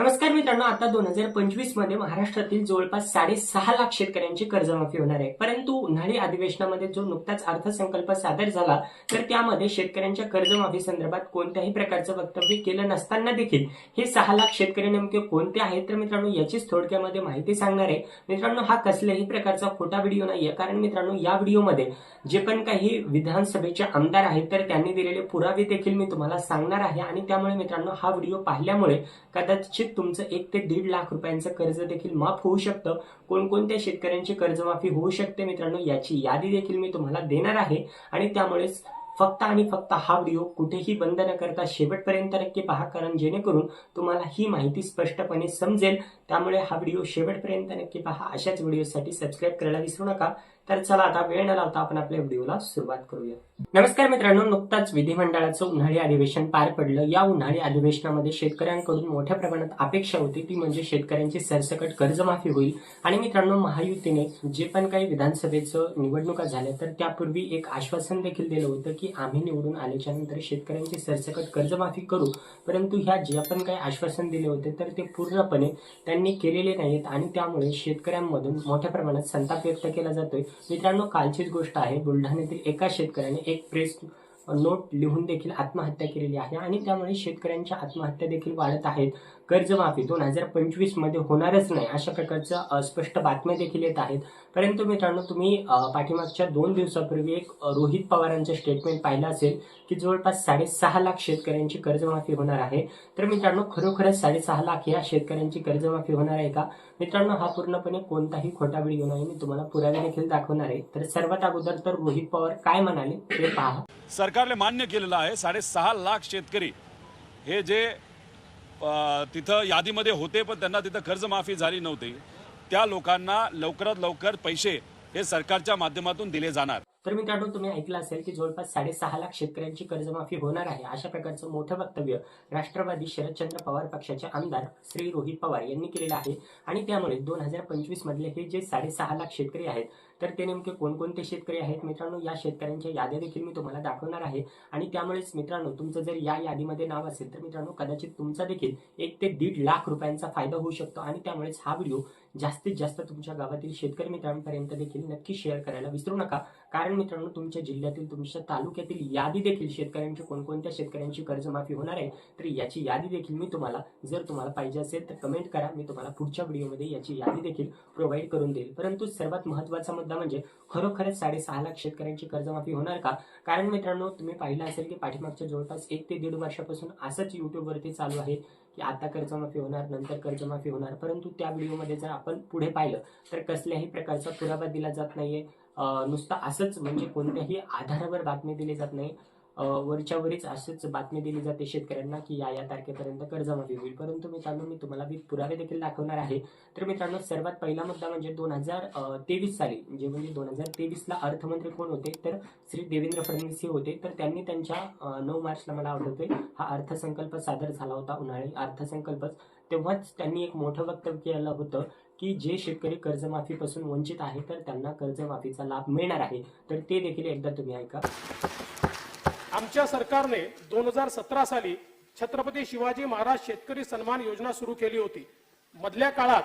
नमस्कार मित्रांनो आता दोन हजार पंचवीसमध्ये महाराष्ट्रातील जवळपास साडेसहा लाख शेतकऱ्यांची कर्जमाफी होणार आहे. परंतु उन्हाळी अधिवेशनामध्ये जो नुकताच अर्थसंकल्प सादर झाला तर त्यामध्ये शेतकऱ्यांच्या कर्जमाफी संदर्भात कोणत्याही प्रकारचं वक्तव्य केलं नसताना देखील हे सहा लाख शेतकरी नेमके कोणते आहेत तर मित्रांनो याचीच थोडक्यामध्ये माहिती सांगणार आहे. मित्रांनो हा कसल्याही प्रकारचा खोटा व्हिडिओ नाहीये. कारण मित्रांनो या व्हिडिओमध्ये जे पण काही विधानसभेचे आमदार आहेत तर त्यांनी दिलेले पुरावे देखील मी तुम्हाला सांगणार आहे. आणि त्यामुळे मित्रांनो हा व्हिडिओ पाहिल्यामुळे कदाचित तुमचं एक ते दीड लाख रुपयांचं कर्ज देखील माफ होऊ शकतं. कोणकोणत्या शेतकऱ्यांची कर्जमाफी होऊ शकते मित्रांनो याची यादी देखील मी तुम्हाला देणार आहे. आणि त्यामुळेच फक्त आणि फक्त हा व्हिडिओ कुठेही बंद न करता शेवटपर्यंत नक्की पहा कारण जेणेकरून तुम्हाला ही माहिती स्पष्टपणे समजेल. त्यामुळे हा व्हिडिओ शेवटपर्यंत नक्की पहा. अशाच व्हिडिओसाठी सबस्क्राईब करायला विसरू नका. तर चला आता वेळ न लावता आपण आपल्या व्हिडिओला सुरुवात करूया. नमस्कार मित्रांनो नुकताच विधिमंडळाचं उन्हाळी अधिवेशन पार पडलं. या उन्हाळी अधिवेशनामध्ये शेतकऱ्यांकडून मोठ्या प्रमाणात अपेक्षा होती ती म्हणजे शेतकऱ्यांची सरसकट कर्जमाफी होईल. आणि मित्रांनो महायुतीने जे पण काही विधानसभेचं निवडणुका झाल्या तर त्यापूर्वी एक आश्वासन देखील दिलं होतं की आम्ही निवडून आल्याच्यानंतर शेतकऱ्यांची सरसकट कर्जमाफी करू. परंतु ह्या जे पण काही आश्वासन दिले होते तर ते पूर्णपणे त्यांनी केलेले नाहीत. आणि त्यामुळे शेतकऱ्यांमधून मोठ्या प्रमाणात संताप व्यक्त केला जातोय. मित्रांनो कालचीच गोष्ट आहे. बुलढाण्यातील एका शेतकऱ्याने एक प्रेस नोट लिहून देखील आत्महत्या केलेली आहे आणि त्यामुळे शेतकऱ्यांच्या आत्महत्या देखील वाढत आहेत. कर्जमाफी दोन हजार पंचवीसमध्ये होणारच नाही अशा प्रकारच्या स्पष्ट बातम्या देखील येत आहेत. परंतु मित्रांनो तुम्ही पाठीमागच्या दोन दिवसापूर्वी एक रोहित पवारांचं स्टेटमेंट पाहिलं असेल की जवळपास साडेसहा लाख शेतकऱ्यांची कर्जमाफी होणार आहे. तर मित्रांनो खरोखरच साडेसहा लाख या शेतकऱ्यांची कर्जमाफी होणार आहे का? मित्रांनो हा पूर्णपणे कोणताही खोटा व्हिडिओ नाही. मी तुम्हाला पुरावे देखील दाखवणार आहे. तर सर्वात अगोदर तर रोहित पवार काय म्हणाले ते पहा. सरकारने मान्य केलेलं आहे. साडेसहा लाख शेतकरी हे जे तिथं यादीमध्ये होते पण त्यांना तिथं कर्जमाफी झाली नव्हती. त्या लोकांना लवकरात लवकर पैसे हे सरकारच्या माध्यमातून दिले जाणार. तर मित्रांनो तुम्ही ऐकलं असेल की जवळपास साडेसहा लाख शेतकऱ्यांची कर्जमाफी होणार आहे अशा प्रकारचं मोठं वक्तव्य राष्ट्रवादी शरदचंद्र पवार पक्षाचे आमदार श्री रोहित पवार यांनी केलेलं आहे. आणि त्यामुळे दोन हजार पंचवीस मधले हे जे साडेसहा लाख शेतकरी आहेत तर ते नेमके कोणकोणते शेतकरी आहेत? मित्रांनो या शेतकऱ्यांच्या याद्या देखील मी तुम्हाला दाखवणार आहे. आणि त्यामुळेच मित्रांनो तुमचं जर या यादीमध्ये नाव असेल तर मित्रांनो कदाचित तुमचा देखील एक ते दीड लाख रुपयांचा फायदा होऊ शकतो. आणि त्यामुळेच हा व्हिडिओ जास्तीत जास्त तुमच्या गावातील शेतकरी मित्रांपर्यंत देखील नक्की शेअर करायला विसरू नका. कारण मित्रांनो तुमच्या जिल्ह्यातील तुमच्या तालुक्यातील यादी देखील शेतकऱ्यांची कोणकोणत्या शेतकऱ्यांची कर्जमाफी होणार आहे तर याची यादी देखील मी तुम्हाला जर तुम्हाला पाहिजे असेल तर कमेंट करा. मी तुम्हाला पुढच्या व्हिडिओमध्ये याची यादी देखील प्रोव्हाइड करून देईल. परंतु सर्वात महत्त्वाचा मुद्दा म्हणजे खरोखरच साडेसहा लाख शेतकऱ्यांची कर्जमाफी होणार का? कारण मित्रांनो तुम्ही पाहिलं असेल की पाठीमागच्या जवळपास एक ते दीड वर्षापासून असंच युट्यूबवरती चालू आहे. की आता कर्जमाफी होणार नंतर कर्जमाफी होणार. परंतु त्या व्हिडिओमध्ये जर आपण पुढे पाहिलं तर कसल्याही प्रकारचा पुरावा दिला जात नाहीये. नुसतं असंच म्हणजे कोणत्याही आधारावर बातमी दिली जात नाही. वरच्या वरीच अशीच बातमी दिली जाते शेतकऱ्यांना की या या तारखेपर्यंत कर्जमाफी होईल. परंतु मित्रांनो मी तुम्हाला विथ पुरावे देखील दाखवणार आहे. तर मित्रांनो सर्वात पहिला मुद्दा म्हणजे दोन हजार तेवीस साली जे म्हणजे दोन हजार तेवीसला अर्थमंत्री कोण होते? तर श्री देवेंद्र फडणवीस हे होते. तर त्यांनी त्यांच्या नऊ मार्चला मला आवडतोय हा अर्थसंकल्प सादर झाला होता उन्हाळी अर्थसंकल्पच तेव्हाच त्यांनी एक मोठं वक्तव्य केलं होतं की जे शेतकरी कर्जमाफीपासून वंचित आहे तर त्यांना कर्जमाफीचा लाभ मिळणार आहे. तर ते देखील एकदा तुम्ही ऐका. आमच्या सरकारने दोन हजार सतरा साली छत्रपती शिवाजी महाराज शेतकरी सन्मान योजना सुरू केली होती. मधल्या काळात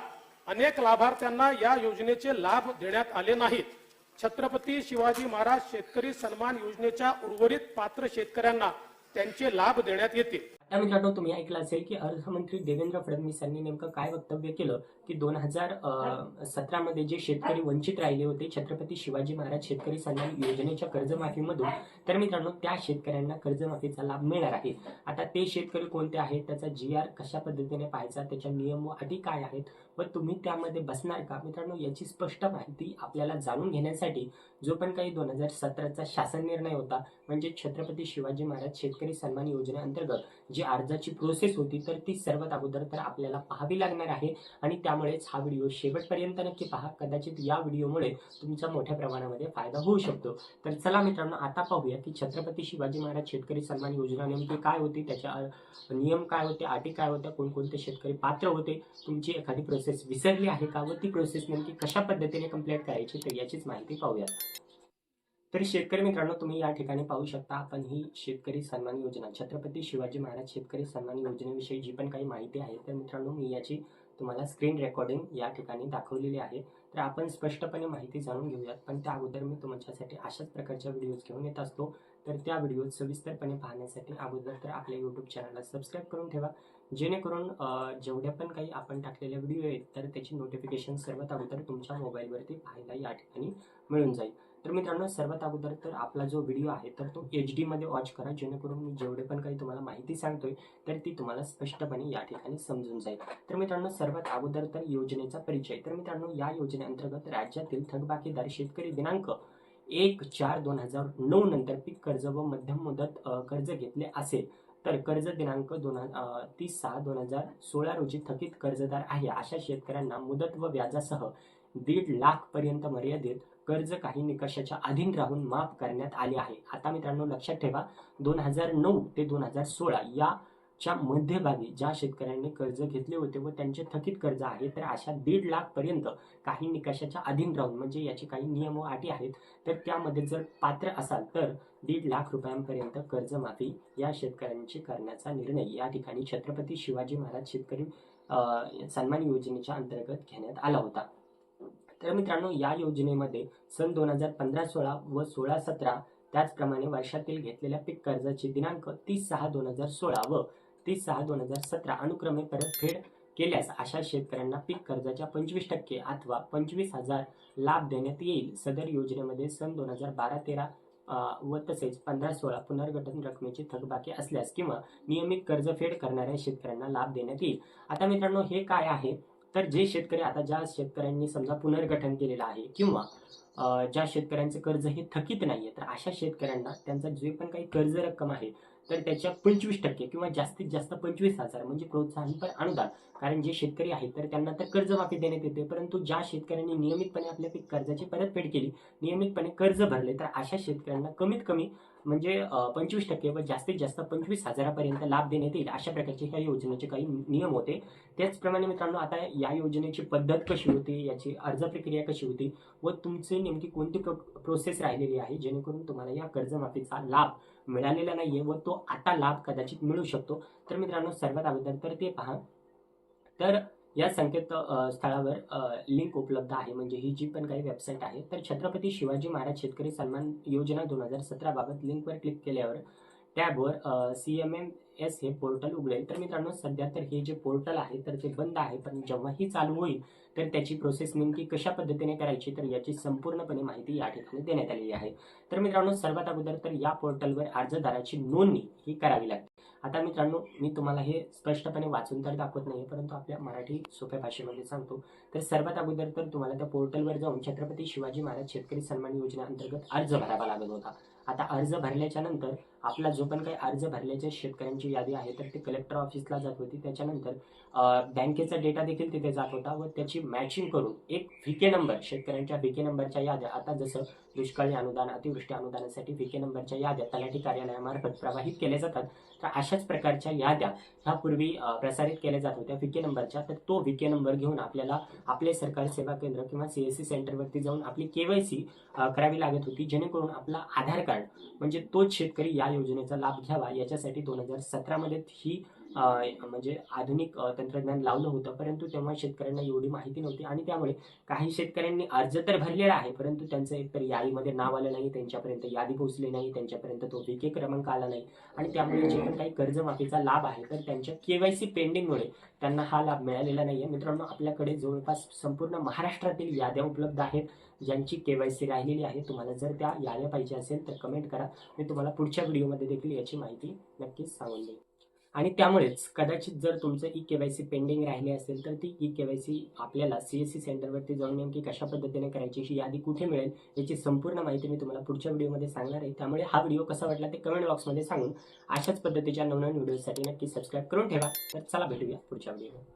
अनेक लाभार्थ्यांना या योजनेचे लाभ देण्यात आले नाहीत. छत्रपती शिवाजी महाराज शेतकरी सन्मान योजनेच्या उर्वरित पात्र शेतकऱ्यांना त्यांचे लाभ देण्यात येतील. त्या मित्रांनो तुम्ही ऐकलं असेल की अर्थमंत्री देवेंद्र फडणवीस यांनी नेमकं काय वक्तव्य केलं की दोन हजार सतरामध्ये जे शेतकरी वंचित राहिले होते छत्रपती शिवाजी महाराज शेतकरी सन्मान योजनेच्या कर्जमाफीमधून तर मित्रांनो त्या शेतकऱ्यांना कर्जमाफीचा लाभ मिळणार आहे. आता ते शेतकरी कोणते आहेत त्याचा जी आर कशा पद्धतीने पाहायचा त्याच्या नियम व अटी काय आहेत व तुम्ही त्यामध्ये बसणार का? मित्रांनो याची स्पष्ट माहिती आपल्याला जाणून घेण्यासाठी जो पण काही दोन हजार सतराचा शासन निर्णय होता म्हणजे छत्रपती शिवाजी महाराज शेतकरी सन्मान योजनेअंतर्गत जी अर्जाची प्रोसेस होती तर ती सर्वात अगोदर तर आपल्याला पाहावी लागणार आहे. आणि त्यामुळेच हा व्हिडिओ शेवटपर्यंत नक्की पहा. कदाचित या व्हिडिओमुळे तुमचा मोठ्या प्रमाणामध्ये फायदा होऊ शकतो. तर चला मित्रांनो आता पाहूया की छत्रपती शिवाजी महाराज शेतकरी सन्मान योजना नेमकी काय होती? त्याच्या नियम काय होते? अटी काय होत्या? कोणकोणते शेतकरी पात्र होते? तुमची एखादी प्रोसेस विसरली आहे का? व ती प्रोसेस नेमकी कशा पद्धतीने कंप्लीट करायची? तर याचीच माहिती पाहूया तर शेतकरी मित्रांनो तुम्ही या ठिकाणी पाहू शकता आपण ही शेतकरी सन्मान योजना छत्रपती शिवाजी महाराज शेतकरी सन्मान योजनेविषयी जी पण काही माहिती आहे तर मित्रांनो मी याची तुम्हाला स्क्रीन रेकॉर्डिंग या ठिकाणी दाखवलेली आहे. तर आपण स्पष्टपणे माहिती जाणून घेऊयात पण त्या अगोदर मी तुमच्यासाठी अशाच प्रकारच्या व्हिडिओज घेऊन येत असतो. तर त्या व्हिडिओज सविस्तरपणे पाहण्यासाठी अगोदर तर आपल्या यूट्यूब चॅनलला सबस्क्राईब करून ठेवा. जेणेकरून जेवढ्या पण काही आपण टाकलेले व्हिडिओ आहेत तर त्याची नोटिफिकेशन सर्वात अगोदर तुमच्या मोबाईलवरती पाहायला या ठिकाणी मिळून जाईल. तर मित्रांनो सर्वात अगोदर तर आपला जो व्हिडिओ आहे तर तो एच डीमध्ये वॉच करा. जेणेकरून मी जेवढे पण काही तुम्हाला माहिती सांगतोय तर ती तुम्हाला स्पष्टपणे या ठिकाणी समजून जाईल. तर मित्रांनो सर्वात अगोदर तर योजनेचा परिचय. तर मित्रांनो या योजनेअंतर्गत राज्यातील थकबाकीदार शेतकरी दिनांक एक चार दोन हजार नऊ नंतर पीक कर्ज व मध्यम मुदत कर्ज घेतले असेल तर कर्ज दिनांक दोन तीस सहा दोन हजार सोळा रोजी थकीत कर्जदार आहे. अशा शेतकऱ्यांना मुदत व व्याजासह दीड लाख पर्यंत मर्यादित कर्ज काही निकषाच्या अधीन राहून माफ करण्यात आले आहे. आता मित्रांनो लक्षात ठेवा दोन हजार नऊ ते दोन हजार सोळा याच्या मध्यभागी ज्या शेतकऱ्यांनी कर्ज घेतले होते व त्यांचे थकीत कर्ज आहे तर अशा दीड लाख पर्यंत काही निकषाच्या अधीन राहून म्हणजे याचे काही नियम व अटी आहेत तर त्यामध्ये जर पात्र असाल तर दीड लाख रुपयांपर्यंत कर्जमाफी या शेतकऱ्यांची करण्याचा निर्णय. या ठिकाणी छत्रपती शिवाजी महाराज शेतकरी सन्मान योजनेच्या अंतर्गत घेण्यात आला होता. तर मित्रांनो या योजनेमध्ये सन दोन हजार पंधरा सोळा व सोळा सतरा त्याचप्रमाणे वर्षातील घेतलेल्या पीक कर्जाची दिनांक तीस सहा दोन हजार सोळा व तीस सहा दोन हजार सतरा अनुक्रमे परतफेड केल्यास अशा शेतकऱ्यांना पीक कर्जाच्या पंचवीस टक्के अथवा पंचवीस हजार लाभ देण्यात येईल. सदर योजनेमध्ये सन दोन हजार बारा तेरा व तसेच पंधरा सोळा पुनर्गठन रकमेची थकबाकी असल्यास किंवा नियमित कर्जफेड करणाऱ्या शेतकऱ्यांना लाभ देण्यात येईल. आता मित्रांनो हे काय आहे? तर जे शेतकरी आता ज्या शेतकऱ्यांनी समजा पुनर्गठन केलेलं आहे किंवा ज्या शेतकऱ्यांचं कर्ज हे थकीत नाहीये तर अशा शेतकऱ्यांना त्यांचा जे पण काही कर्ज रक्कम आहे तर त्याच्या पंचवीस टक्के किंवा जास्तीत जास्त पंचवीस हजार म्हणजे प्रोत्साहनपर अनुदान. कारण जे शेतकरी आहेत तर त्यांना तर कर्जमाफी देण्यात येते परंतु ज्या शेतकऱ्यांनी नियमितपणे आपल्या पीक कर्जाची परतफेड केली नियमितपणे कर्ज भरले तर अशा शेतकऱ्यांना कमीत कमी म्हणजे पंचवीस टक्के व जास्तीत जास्त पंचवीस हजारापर्यंत लाभ देण्यात येईल अशा प्रकारचे ह्या योजनेचे काही नियम होते. त्याचप्रमाणे मित्रांनो आता या योजनेची पद्धत कशी होती याची अर्ज प्रक्रिया कशी होती व तुमची नेमकी कोणती प्रो प्रोसेस राहिलेली आहे जेणेकरून तुम्हाला या कर्जमाफीचा लाभ मिळालेला नाहीये व तो आता लाभ कदाचित मिळू शकतो. तर मित्रांनो सर्वात अगोदर तर ते पहा. तर या संकेत स्थळावर लिंक उपलब्ध आहे. म्हणजे ही जी पण काही वेबसाईट आहे तर छत्रपती शिवाजी महाराज शेतकरी सन्मान योजना दोन हजार सतराबाबत लिंकवर क्लिक केल्यावर टॅबवर सी एम एम एस हे पोर्टल उघडेल. तर मित्रांनो सध्या तर हे जे पोर्टल आहे तर ते बंद आहे पण जेव्हाही चालू होईल तर त्याची प्रोसेस नेमकी कशा पद्धतीने करायची तर याची संपूर्णपणे माहिती या ठिकाणी देण्यात आलेली आहे. तर मित्रांनो सर्वात अगोदर तर या पोर्टलवर अर्जदाराची नोंदणी ही करावी लागते. आता मित्रांनो मी तुम्हाला हे स्पष्टपणे वाचून तर दाखवत नाही परंतु आपल्या मराठी सोप्या भाषेमध्ये सांगतो. तर सर्वात अगोदर तर तुम्हाला त्या पोर्टलवर जाऊन छत्रपती शिवाजी महाराज शेतकरी सन्मान योजनेअंतर्गत अर्ज भरावा लागत होता. आता अर्ज भरल्याच्या नंतर आपला जो पण काही अर्ज भरल्याच्या शेतकऱ्यांची यादी आहे तर ते कलेक्टर ऑफिसला जात होती. त्याच्यानंतर बँकेचा डेटा देखील तिथे जात होता व त्याची मॅचिंग करून एक व्हीके नंबर शेतकऱ्यांच्या व्हीके नंबरच्या याद्या आता जसं दुष्काळी अनुदान अतिवृष्टी अनुदानासाठी व्हीके नंबरच्या याद्या तलाठी कार्यालयामार्फत प्रवाहित केल्या जातात तर अशाच प्रकारच्या याद्या ह्यापूर्वी पूर्वी प्रसारित केल्या जात होत्या व्हीके नंबरच्या तर तो व्हीके नंबर घेऊन आपल्याला आपले सरकारी सेवा केंद्र किंवा सीएससी सेंटरवरती जाऊन आपली केवायसी करावी लागत होती जेणेकरून आपला आधार कार्ड म्हणजे तोच शेतकरी या योजनेचा लाभ घ्यावा याच्यासाठी दोन हजार सतरामध्ये ही म्हणजे आधुनिक तंत्रज्ञान लावलं होतं. परंतु तेव्हा शेतकऱ्यांना एवढी माहिती नव्हती आणि त्यामुळे काही शेतकऱ्यांनी अर्ज तर भरलेला आहे परंतु त्यांचं एकतर यादीमध्ये नाव आलं नाही त्यांच्यापर्यंत यादी पोहोचली नाही त्यांच्यापर्यंत तो विके क्रमांक आला नाही आणि त्यामुळे जे पण काही कर्जमाफीचा लाभ आहे तर त्यांच्या केवायसी पेंडिंगमुळे त्यांना हा लाभ मिळालेला नाही आहे मित्रांनो आपल्याकडे जवळपास संपूर्ण महाराष्ट्रातील याद्या उपलब्ध आहेत ज्यांची केवायसी राहिलेली आहे. तुम्हाला जर त्या याद्या पाहिजे असेल तर कमेंट करा. मी तुम्हाला पुढच्या व्हिडिओमध्ये देखील याची माहिती नक्कीच सांगून देईन. आणि त्यामुळेच कदाचित जर तुमचं E K Y C pending राहिली असेल तर ती ई के वाय सी आपल्याला सी एस सी सेंटरवरती जाऊन नेमकी कशा पद्धतीने करायची ही यादी कुठे मिळेल याची संपूर्ण माहिती मी तुम्हाला पुढच्या व्हिडिओमध्ये सांगणार आहे. त्यामुळे हा व्हिडिओ कसा वाटला ते कमेंट बॉक्समध्ये सांगून अशाच पद्धतीच्या नवनवीन व्हिडिओसाठी नक्की सबस्क्राईब करून ठेवा. तर चला भेटूया पुढच्या व्हिडिओ